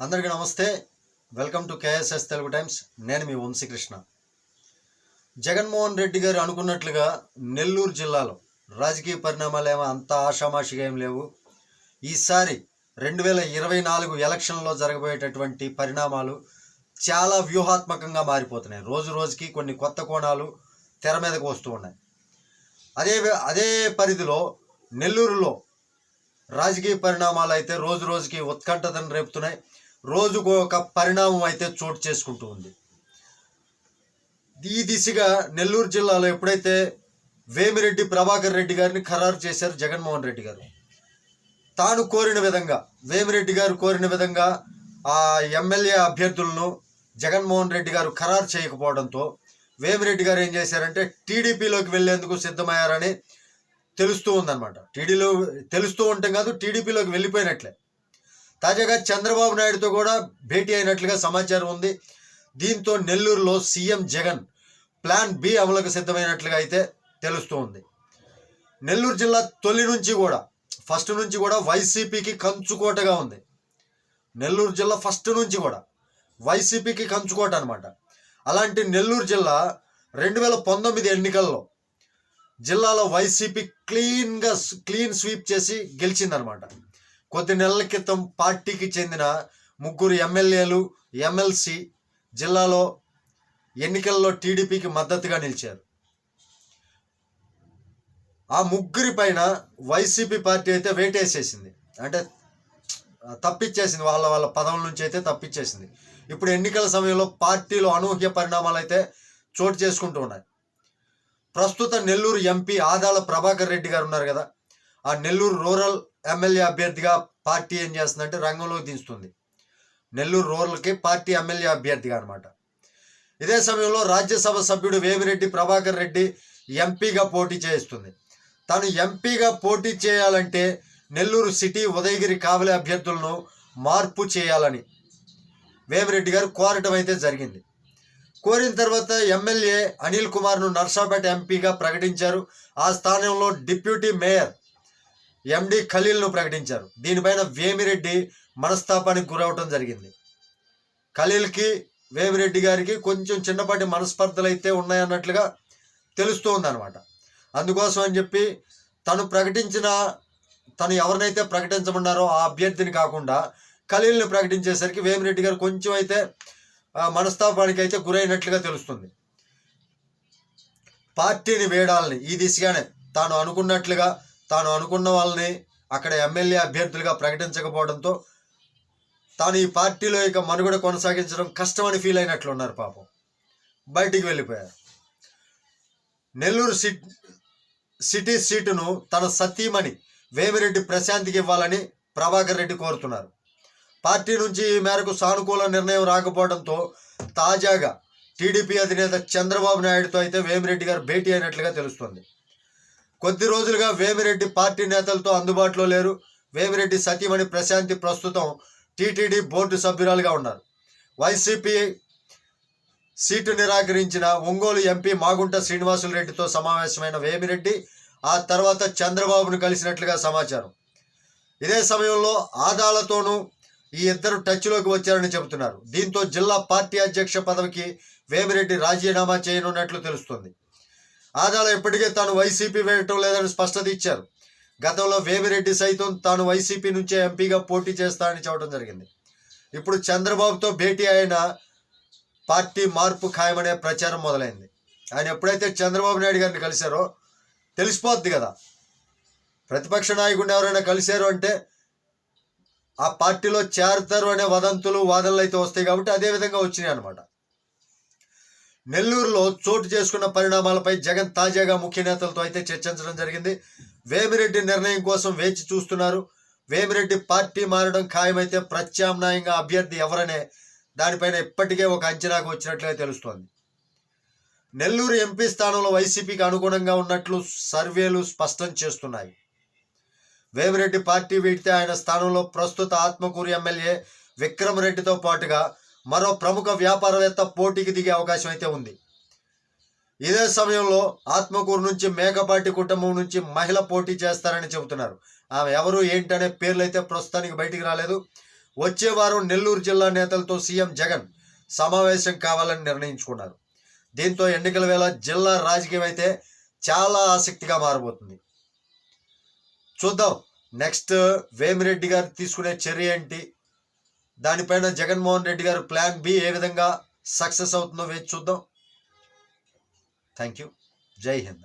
అందరికీ నమస్తే. Welcome to KSS Telugu times నేను మీ వంశీకృష్ణ. జగన్మోహన్ రెడ్డి గారు అనుకున్నట్లుగా నెల్లూరు జిల్లాలో రాజకీయ పరిణామాలు ఏమో అంత ఆషామాషిగా ఏం లేవు. ఈసారి రెండు వేల ఇరవై నాలుగు ఎలక్షన్లో జరగబోయేటటువంటి పరిణామాలు చాలా వ్యూహాత్మకంగా మారిపోతున్నాయి. రోజు రోజుకి కొన్ని కొత్త కోణాలు తెర మీదకు వస్తూ ఉన్నాయి. అదే అదే పరిధిలో నెల్లూరులో రాజకీయ పరిణామాలు అయితే రోజు రోజుకి ఉత్కంఠతను రేపుతున్నాయి. రోజుకు ఒక పరిణామం అయితే చోటు చేసుకుంటూ ఉంది. ఈ దిశగా నెల్లూరు జిల్లాలో ఎప్పుడైతే వేమిరెడ్డి ప్రభాకర్ రెడ్డి గారిని ఖరారు చేశారు జగన్మోహన్ రెడ్డి గారు తాను కోరిన విధంగా వేమిరెడ్డి గారు కోరిన విధంగా ఆ ఎమ్మెల్యే అభ్యర్థులను జగన్మోహన్ రెడ్డి గారు ఖరారు చేయకపోవడంతో వేమిరెడ్డి గారు ఏం చేశారంటే టీడీపీలోకి వెళ్ళేందుకు సిద్ధమయ్యారని తెలుస్తూ ఉందన్నమాట. టీడీలో తెలుస్తూ ఉంటాం కాదు టీడీపీలోకి వెళ్ళిపోయినట్లే. తాజాగా చంద్రబాబు నాయుడుతో కూడా భేటీ అయినట్లుగా సమాచారం ఉంది. దీంతో నెల్లూరులో సీఎం జగన్ ప్లాన్ బి అమలుకు సిద్ధమైనట్లుగా అయితే తెలుస్తూ ఉంది. నెల్లూరు జిల్లా తొలి నుంచి కూడా ఫస్ట్ నుంచి కూడా వైసీపీకి కంచుకోటగా ఉంది. నెల్లూరు జిల్లా ఫస్ట్ నుంచి కూడా వైసీపీకి కంచుకోట అనమాట అలాంటి నెల్లూరు జిల్లా రెండు వేల పంతొమ్మిది ఎన్నికల్లో జిల్లాలో వైసీపీ క్లీన్గా క్లీన్ స్వీప్ చేసి గెలిచిందనమాట. కొద్ది నెలల క్రితం పార్టీకి చెందిన ముగ్గురు ఎమ్మెల్యేలు ఎమ్మెల్సీ జిల్లాలో ఎన్నికల్లో టీడీపీకి మద్దతుగా నిలిచారు. ఆ ముగ్గురి పైన వైసీపీ పార్టీ అయితే వేటేసేసింది. అంటే తప్పించేసింది వాళ్ళ వాళ్ళ పదవుల నుంచి అయితే తప్పించేసింది ఇప్పుడు ఎన్నికల సమయంలో పార్టీలో అనూహ్య పరిణామాలు అయితే చోటు చేసుకుంటూ ఉన్నాయి. ప్రస్తుత నెల్లూరు ఎంపీ ఆదాల ప్రభాకర్ రెడ్డి గారు ఉన్నారు కదా. ఆ నెల్లూరు రూరల్ ఎమ్మెల్యే అభ్యర్థిగా పార్టీ ఏం చేస్తుందంటే రంగంలోకి దించుతుంది. నెల్లూరు రూరల్కి పార్టీ ఎమ్మెల్యే అభ్యర్థిగా అనమాట ఇదే సమయంలో రాజ్యసభ సభ్యుడు వేమిరెడ్డి ప్రభాకర్ రెడ్డి ఎంపీగా పోటీ చేయిస్తుంది. తాను ఎంపీగా పోటీ చేయాలంటే నెల్లూరు సిటీ ఉదయగిరి కావలి అభ్యర్థులను మార్పు చేయాలని వేమిరెడ్డి గారు కోరటం అయితే జరిగింది. కోరిన తర్వాత ఎమ్మెల్యే అనిల్ కుమార్ను నర్సాపేట ఎంపీగా ప్రకటించారు. ఆ స్థానంలో డిప్యూటీ మేయర్ ఎండి ఖలీల్ను ప్రకటించారు. దీనిపైన వేమిరెడ్డి మనస్తాపానికి గురవటం జరిగింది. ఖలీల్కి వేమిరెడ్డి గారికి కొంచెం చిన్నపాటి మనస్పర్ధలు అయితే ఉన్నాయన్నట్లుగా తెలుస్తూ ఉందన్నమాట. అందుకోసం అని చెప్పి తను ప్రకటించిన తను ఎవరినైతే ప్రకటించమన్నారో ఆ అభ్యర్థిని కాకుండా ఖలీల్ని ప్రకటించేసరికి వేమిరెడ్డి గారు కొంచెం అయితే మనస్తాపానికి అయితే గురైనట్లుగా తెలుస్తుంది. పార్టీని వేడాలని ఈ దిశగానే తాను అనుకున్నట్లుగా తాను అనుకున్న వాళ్ళని అక్కడ ఎమ్మెల్యే అభ్యర్థులుగా ప్రకటించకపోవడంతో తాను ఈ పార్టీలో ఇక మనుగడ కొనసాగించడం కష్టమని ఫీల్ అయినట్లున్నారు పాపం. బయటికి వెళ్ళిపోయారు. నెల్లూరు సిట్ సిటీ సీటును తన సతీమణి వేమిరెడ్డి ప్రశాంత్కి ఇవ్వాలని ప్రభాకర్ రెడ్డి కోరుతున్నారు. పార్టీ నుంచి ఈ మేరకు సానుకూల నిర్ణయం రాకపోవడంతో తాజాగా టీడీపీ అధినేత చంద్రబాబు నాయుడుతో అయితే వేమిరెడ్డి గారు భేటీ అయినట్లుగా తెలుస్తోంది. కొద్ది రోజులుగా వేమిరెడ్డి పార్టీ నేతలతో అందుబాటులో లేరు. వేమిరెడ్డి సతీమణి ప్రశాంతి ప్రస్తుతం టీటీడీ బోర్డు సభ్యురాలుగా ఉన్నారు. వైసీపీ సీటు నిరాకరించిన ఒంగోలు ఎంపీ మాగుంట శ్రీనివాసులు రెడ్డితో సమావేశమైన వేమిరెడ్డి ఆ తర్వాత చంద్రబాబును కలిసినట్లుగా సమాచారం. ఇదే సమయంలో ఆదాలతోనూ ఈ ఇద్దరు టచ్లోకి వచ్చారని చెబుతున్నారు. దీంతో జిల్లా పార్టీ అధ్యక్ష పదవికి వేమిరెడ్డి రాజీనామా చేయనున్నట్లు తెలుస్తుంది. ఆదాల ఇప్పటికే తాను వైసీపీ వేయటం లేదని స్పష్టత ఇచ్చారు. గతంలో వేమిరెడ్డి సైతం తాను వైసీపీ నుంచే ఎంపీగా పోటీ చేస్తానని చెప్పడం జరిగింది. ఇప్పుడు చంద్రబాబుతో భేటీ అయిన పార్టీ మార్పు ఖాయమనే ప్రచారం మొదలైంది. ఆయన ఎప్పుడైతే చంద్రబాబు నాయుడు గారిని కలిశారో తెలిసిపోద్ది కదా. ప్రతిపక్ష నాయకుడిని ఎవరైనా కలిశారు అంటే ఆ పార్టీలో చేరుతారు అనే వదంతులు వాదనలు అయితే వస్తాయి కాబట్టి అదే విధంగా వచ్చినాయి అనమాట నెల్లూరులో చోటు చేసుకున్న పరిణామాలపై జగన్ తాజాగా ముఖ్య నేతలతో అయితే చర్చించడం జరిగింది. వేమిరెడ్డి నిర్ణయం కోసం వేచి చూస్తున్నారు. వేమిరెడ్డి పార్టీ మారడం ఖాయమైతే ప్రత్యామ్నాయంగా అభ్యర్థి ఎవరనే దానిపైన ఇప్పటికే ఒక అంచనాకు వచ్చినట్లుగా తెలుస్తోంది. నెల్లూరు ఎంపీ స్థానంలో వైసీపీకి అనుగుణంగా ఉన్నట్లు సర్వేలు స్పష్టం చేస్తున్నాయి. వేమిరెడ్డి పార్టీ వీడితే ఆయన స్థానంలో ప్రస్తుత ఆత్మకూరు ఎమ్మెల్యే విక్రమరెడ్డితో పాటుగా మరో ప్రముఖ వ్యాపారవేత్త పోటీకి దిగే అవకాశం అయితే ఉంది. ఇదే సమయంలో ఆత్మకూరు నుంచి మేకపాటి కుటుంబం నుంచి మహిళ పోటీ చేస్తారని చెబుతున్నారు. ఆమె ఎవరు ఏంటనే పేర్లు అయితే ప్రస్తుతానికి బయటికి రాలేదు. వచ్చే వారం నెల్లూరు జిల్లా నేతలతో సీఎం జగన్ సమావేశం కావాలని నిర్ణయించుకున్నారు. దీంతో ఎన్నికల వేళ జిల్లా రాజకీయం అయితే చాలా ఆసక్తిగా మారబోతుంది. చూద్దాం. నెక్స్ట్ వేమిరెడ్డి గారు తీసుకునే చర్య ఏంటి? దానిపైన జగన్మోహన్ రెడ్డి గారు ప్లాన్ బి ఏ విధంగా సక్సెస్ అవుతుందో వేచి చూద్దాం. థ్యాంక్ యూ జై హింద్.